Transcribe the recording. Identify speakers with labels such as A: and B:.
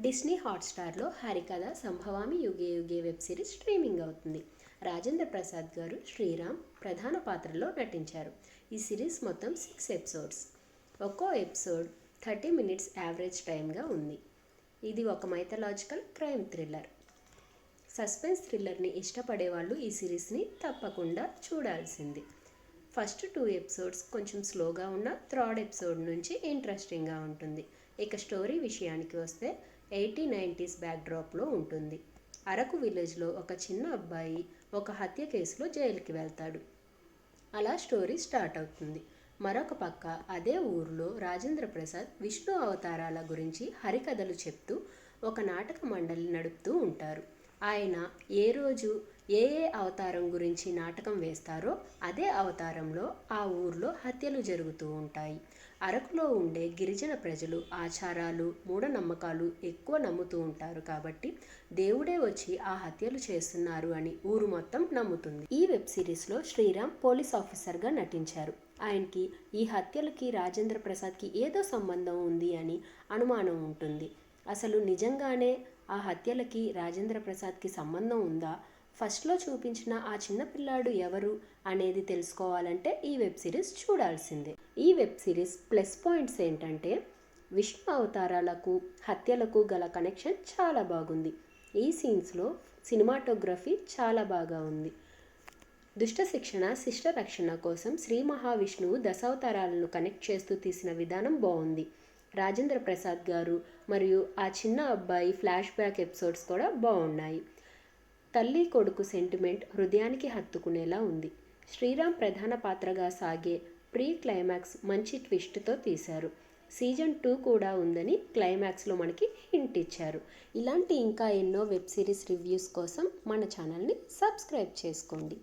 A: Disney హాట్స్టార్లో హరికథ సంభవామి యుగే యుగే web series streaming అవుతుంది. రాజేంద్ర ప్రసాద్ గారు శ్రీరామ్ ప్రధాన పాత్రలో నటించారు. ఈ సిరీస్ మొత్తం సిక్స్ ఎపిసోడ్స్ ఒక్కో ఎపిసోడ్ థర్టీ మినిట్స్ యావరేజ్ టైంగా ఉంది. ఇది ఒక మైథలాజికల్ క్రైమ్ థ్రిల్లర్ సస్పెన్స్ థ్రిల్లర్ని ఇష్టపడే వాళ్ళు ఈ సిరీస్ని తప్పకుండా చూడాల్సింది. ఫస్ట్ టూ ఎపిసోడ్స్ కొంచెం స్లోగా ఉన్న థర్డ్ ఎపిసోడ్ నుంచి ఇంట్రెస్టింగ్గా ఉంటుంది. ఇక స్టోరీ విషయానికి వస్తే ఎయిటీ నైంటీస్ బ్యాక్డ్రాప్లో ఉంటుంది. అరకు విలేజ్లో ఒక చిన్న అబ్బాయి ఒక హత్య కేసులో జైలుకి వెళ్తాడు. అలా స్టోరీ స్టార్ట్ అవుతుంది. మరొక పక్క అదే ఊరిలో రాజేంద్ర ప్రసాద్ విష్ణు అవతారాల గురించి హరికథలు చెప్తూ ఒక నాటక మండలి నడుపుతూ ఉంటారు. ఆయన ఏ రోజు ఏ ఏ అవతారం గురించి నాటకం వేస్తారో అదే అవతారంలో ఆ ఊర్లో హత్యలు జరుగుతూ ఉంటాయి. అరకులో ఉండే గిరిజన ప్రజలు ఆచారాలు మూఢనమ్మకాలు ఎక్కువ నమ్ముతూ ఉంటారు కాబట్టి దేవుడే వచ్చి ఆ హత్యలు చేస్తున్నారు అని ఊరు మొత్తం నమ్ముతుంది. ఈ వెబ్ సిరీస్లో శ్రీరామ్ పోలీస్ ఆఫీసర్గా నటించారు. ఆయనకి ఈ హత్యలకి రాజేంద్ర ప్రసాద్కి ఏదో సంబంధం ఉంది అని అనుమానం ఉంటుంది. అసలు నిజంగానే ఆ హత్యలకి రాజేంద్ర ప్రసాద్కి సంబంధం ఉందా? ఫస్ట్లో చూపించిన ఆ చిన్న పిల్లాడు ఎవరు అనేది తెలుసుకోవాలంటే ఈ వెబ్ సిరీస్ చూడాల్సిందే. ఈ వెబ్ సిరీస్ ప్లస్ పాయింట్స్ ఏంటంటే విష్ణు అవతారాలకు హత్యలకు గల కనెక్షన్ చాలా బాగుంది. ఈ సీన్స్లో సినిమాటోగ్రఫీ చాలా బాగా ఉంది. దుష్ట శిక్షణ శిష్ట రక్షణ కోసం శ్రీ మహావిష్ణువు దశావతారాలను కనెక్ట్ చేస్తూ తీసిన విధానం బాగుంది. రాజేంద్ర ప్రసాద్ గారు మరియు ఆ చిన్న అబ్బాయి ఫ్లాష్ బ్యాక్ ఎపిసోడ్స్ కూడా బాగున్నాయి. తల్లి కొడుకు సెంటిమెంట్ హృదయానికి హత్తుకునేలా ఉంది. శ్రీరామ్ ప్రధాన పాత్రగా సాగే ప్రీ క్లైమాక్స్ మంచి ట్విస్ట్తో తీశారు. సీజన్ టూ కూడా ఉందని క్లైమాక్స్లో మనకి హింట్ ఇచ్చారు. ఇలాంటి ఇంకా ఎన్నో వెబ్ సిరీస్ రివ్యూస్ కోసం మన ఛానల్ని సబ్స్క్రైబ్ చేసుకోండి.